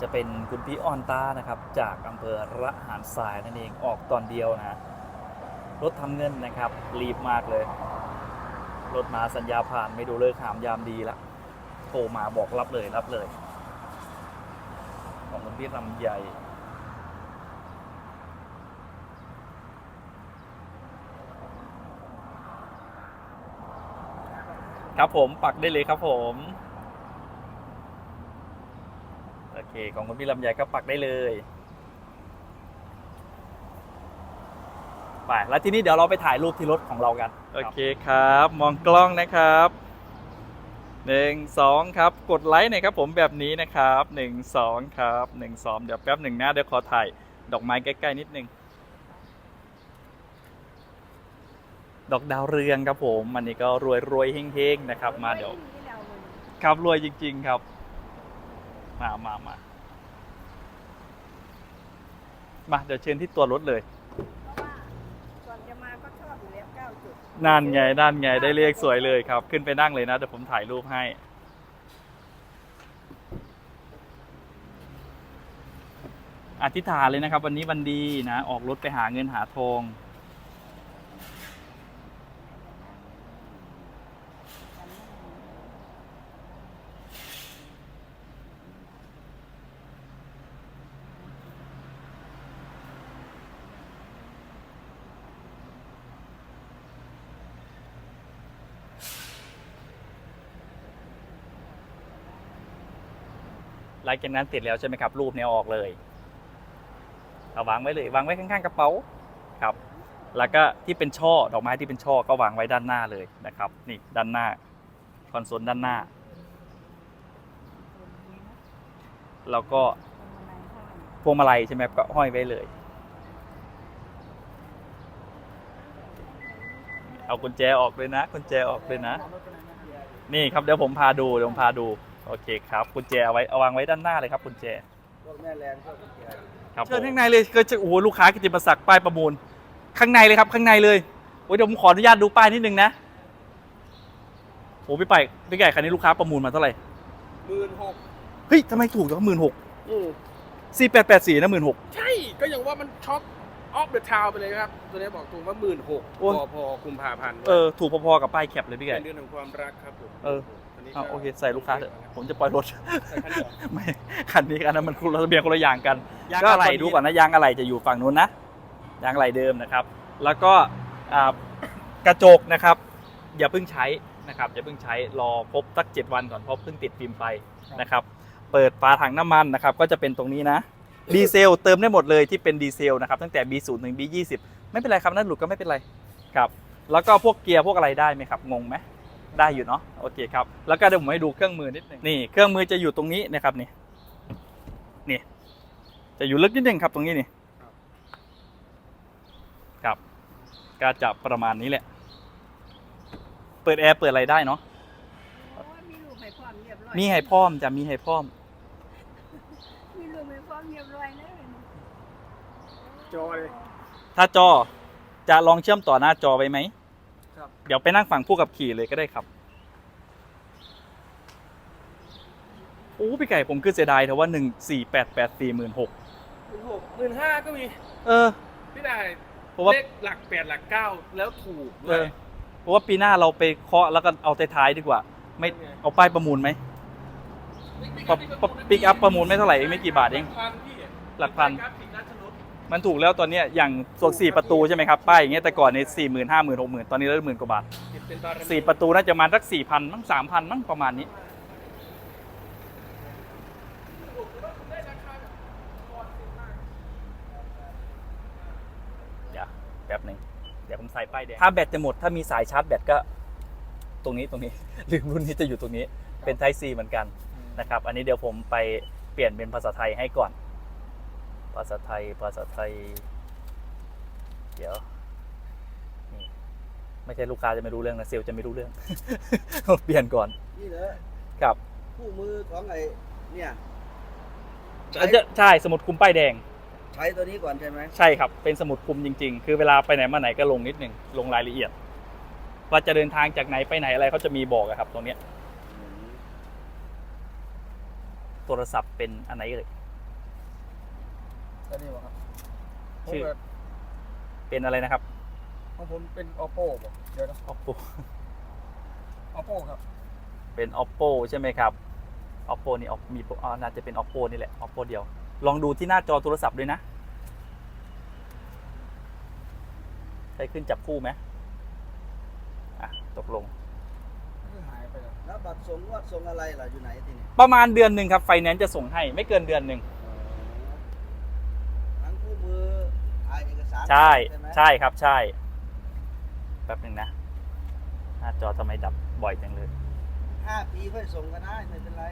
จะเป็นคุณพี่ออนตานะครับ จากอำเภอระหารทรายนั่นเองออกตอนเดียวนะรถทำเงินนะครับ รีบมากเลย รถมาสัญญาผ่านไม่ดูเลิกหามยามดีละโทรมาบอกรับเลยรับเลย ของคุณพี่ลำใหญ่ครับผมปักได้เลยครับผม โอ เคของคุณพี่ลำไยก็ปักได้เลยไปแล้วทีนี้เดี๋ยวเราไปถ่ายรูปที่รถของเรากันโอเคครับ มองกล้องนะครับหนึ่งสองครับ กดไลค์หน่อยครับผมแบบนี้นะครับหนึ่งสองครับหนึ่งสองเดี๋ยวแป๊บหนึ่งนะเดี๋ยวขอถ่ายดอกไม้ใกล้ๆนิดนึงดอกดาวเรืองครับผม อันนี้ก็รวยรวยๆเฮงๆนะครับ มาเดี๋ยวครับรวยจริง ๆ ครับ มามามามาเดี๋ยวเชิญที่ตัวรถเลยก่อนจะมาก็ชอบอยู่แล้วเก้าจุดนั่นไงนั่นไงได้เลขสวยเลยครับ ขึ้นไปนั่งเลยนะ เดี๋ยวผมถ่ายรูปให้ อธิษฐานเลยนะครับ วันนี้วันดีนะ ออกรถไปหาเงินหาทอง หลังจากนั้นติดแล้วใช่ไหมครับ รูปเนี้ยออกเลยเอาวางไว้เลยวางไว้ข้างๆกระเป๋าครับ แล้วก็ที่เป็นช่อดอกไม้ที่เป็นช่อก็วางไว้ด้านหน้าเลยนะครับ นี่ด้านหน้าคอนโซลด้านหน้า แล้วก็พวงมาลัยใช่ไหมก็ห้อยไว้เลย เอากุญแจออกเลยนะกุญแจออกเลยนะ นี่ครับเดี๋ยวผมพาดูเดี๋ยวผมพาดู โอเคครับกุญแจเอาไว้เอาวางไว้ด้านหน้าเลยครับกุญแจพวกแม่แรงพวกแก่ครับเชิญข้างในเลยก็จะโอ้โหลูกค้ากิติมศักดิ์ป้ายประมูล ข้างในเลยครับข้างในเลยโอ้ยเดี๋ยวผมขออนุญาตดูป้ายนิดนึงนะโอ้พี่ไปพี่ไก่คันนี้ลูกค้าประมูลมาเท่าไหร่หมื่นหกเฮ้ยทำไมถูกจังหมื่นหกสี่แปดแปดสี่นะหมื่นหกใช่ก็อย่างว่ามันช็อกออฟเดอะทาวไปเลยครับ ตัวนี้บอกตรงว่าหมื่นหกโอ้ยพอพอกุมภาพันธ์เออถูกพอๆกับป้ายแคปเลยพี่ไก่เป็นเดือนของความรักครับผมเอออั นนี้อะก็โอเคใส่ลูกค้าเถอะผมจะปล่อยรถ ใส่คันเดียว ไม่คันนี้กันนะมันคนละทะเบียนคนละอย่างกันยางก็อะไรใส่ดูก่อนนะยางอะไรจะอยู่ฝั่งนู้นนะยางอะไรเดิมนะครับ แล้วก็อ่ากระจกนะครับ อย่าเพิ่งใช้นะครับอย่าเพิ่งใช้รอครบสักเจ็ดวันก่อนเพราะเพิ่งติดฟิล์มไปนะครับ เปิดฝาถังน้ำมันนะครับ ก็จะเป็นตรงนี้นะดีเซลเติมได้หมดเลยที่เป็นดีเซลนะครับตั้งแต่ B0 ถึง B20 ไม่เป็นไรครับนั่นหลุดก็ไม่เป็นไรครับแล้วก็พวกเกียร์พวกอะไรได้ไหมครับงงไหม ได้อยู่เนาะโอเคครับแล้วก็เดี๋ยวผมให้ดูเครื่องมือนิดหนึงนี่เครื่องมือจะอยู่ตรงนี้นะครับนี่นี่ จะอยู่ลึกนิดนึงครับตรงนี้นี่ครับก็จะประมาณนี้แหละ เปิดแอร์เปิดอะไรได้เนาะโอ้ยมีรูปให้พร้อมเรียบร้อยมีให้พร้อมจะมีให้พร้อมมีรูปให้พร้อมเรียบร้อยเลยจอเลยถ้าจอจะลองเชื่อมต่อหน้าจอไว้ไหม ครับเดี๋ยวไปนั่งฝั่งผู้กับขี่เลยก็ได้ครับโอ้พี่ไก่ผมคือเสียดายแต่ว่าหนึ่งสี่แปดแปดสี่หมื่นหกหมื่นหกหมื่นห้าก็มี เออ พี่ได้เพราะว่าเลขหลักแปดหลักเก้าแล้วถูกเอด้วอยเพราะว่าปีหน้าเราไปเคาะแล้วก็เอาท้ายๆดีกว่า ไม่เอาป้ายประมูลไหมปะปะปิกอัพประมูลไม่เท่าไหร่เองไม่กี่บาทเองพันพี่หลักพันครับปิกราชรถ มันถูกแล้วตอนเนี้ยอย่างส่วนสี่ประตูใช่ไหมครับป้ายอย่างเงี้ยแต่ก่อนในสี่หมื่นห้าหมื่นหกหมื่นตอนนี้ได้หมื่นกว่าบาทติดเป็นบารมีสี่ประตูน่าจะประมาณสักสี่พันมั้งสามพันมั้งประมาณนี้เดี๋ยวแป๊บหนึ่งเดี๋ยวผมใส่ป้ายแดงถ้าแบตจะหมดถ้ามีสายชาร์จแบตก็ ตรงนี้ตรงนี้ลืมรุ่นนี้จะอยู่ตรงนี้เป็น Type C เหมือนกันนะครับ อันนี้เดี๋ยวผมไปเปลี่ยนเป็นภาษาไทยให้ก่อน ภาษาไทย ภาษาไทย เดี๋ยวนี่ไม่ใช่ลูกค้าจะไม่รู้เรื่องนะเซลล์จะไม่รู้เรื่อง เปลี่ยนก่อน นี่เหรอครับ คู่มือของไอ้เนี่ยใช้อันจะใช่สมุดคุมป้ายแดง ใช้ตัวนี้ก่อนใช่ไหมใช่ครับ เป็นสมุดคุมจริง ๆ คือเวลาไปไหนมาไหนก็ลงนิดหนึ่งลงรายละเอียด ว่าจะเดินทางจากไหนไปไหนอะไรเขาจะมีบอกอะครับ ตรงเนี้ยอืมโทรศัพท์เป็นอันไหนเอ่ย อันนี้วะครับชื่อผมเกิดเป็นอะไรนะครับของผมเป็น oppo บ่เดี๋ยวนะ oppo oppo ครับ เป็น oppo ใช่ไหมครับ oppo นี่ op- มีอ่าน่าจะเป็น oppo นี่แหละ oppo เดียว ลองดูที่หน้าจอโทรศัพท์ด้วยนะใช้ขึ้นจับคู่ไหมอะ ตกลงคือหายไปแล้วแล้วบัตรส่งงวดส่งอะไรล่ะอยู่ไหนที่นี่ประมาณเดือนหนึ่งครับ ไฟแนนซ์จะส่งให้ ไม่เกินเดือนหนึ่งทั้งคู่มือถ่ายเอกสาร ใช่ไหมใช่ครับใช่ แป๊บหนึ่งนะ หน้าจอทำไมดับบ่อยจังเลยห้าปีค่อยส่งก็ได้ไม่เป็นไร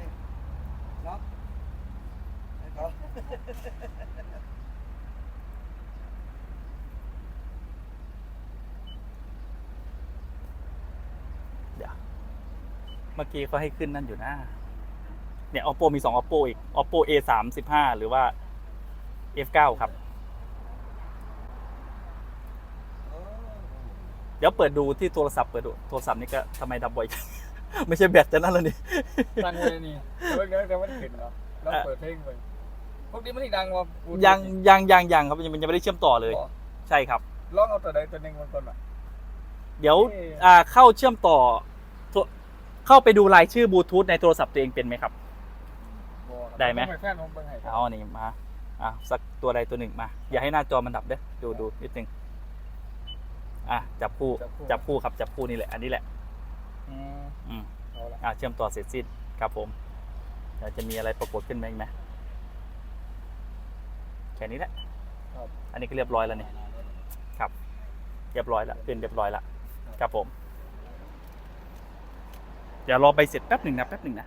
เนาะให้เขาเดี๋ยว เมื่อกี้เขาให้ขึ้นนั่นอยู่นะ เนี่ย oppo มีสอง oppo อีก oppo a สามสิบห้าหรือว่า f เก้าครับ เออ เดี๋ยวเปิดดูที่โทรศัพท์เปิดดูโทรศัพท์นี่ก็ทำไมดับบ่อยจัง ไม่ใช่แบตจะนั่นแล้วนี่ตั้งไว้นี่แต่ว่าเดี๋ยวเดี๋ยวมันขึ้นเนาะแล้วเปิดเพลงไปพวกนี้มันที่ดังว่ายังยังยังยังครับยังยังไม่ได้เชื่อมต่อเลย ใช่ครับ ลองเอาตัวใดตัวหนึ่งมันก่อนอะ เดี๋ยวเอ่ออ่าเข้าเชื่อมต่อโทรเข้าไปดูรายชื่อบลูทูธในโทรศัพท์ตัวเองเป็นไหมครับ บ่ครับได้ไหม ผแฟนผมเบิ่งให้ครับเอาอันนี้มาอะสักตัวใดตัวหนึ่งมา อย่าให้หน้าจอมันดับเด้อดูดูนิดนึง อะจับคู่จับคู่ครับจับคู่นี่แหละอันนี้แหละอืมอืมเอาละอะเชื่อมต่อเสร็จสิ้นครับผมเดี๋ยวจะมีอะไรปรากฏขึ้นไหมอีกไหมแค่นี้แหละครับอันนี้ก็เรียบร้อยแล้วนี่ครับ เรียบร้อยแล้วขึ้นเรียบร้อยแล้วครับผม เดี๋ยวรอใบเสร็จแป๊บหนึ่งนะแป๊บหนึ่งนะ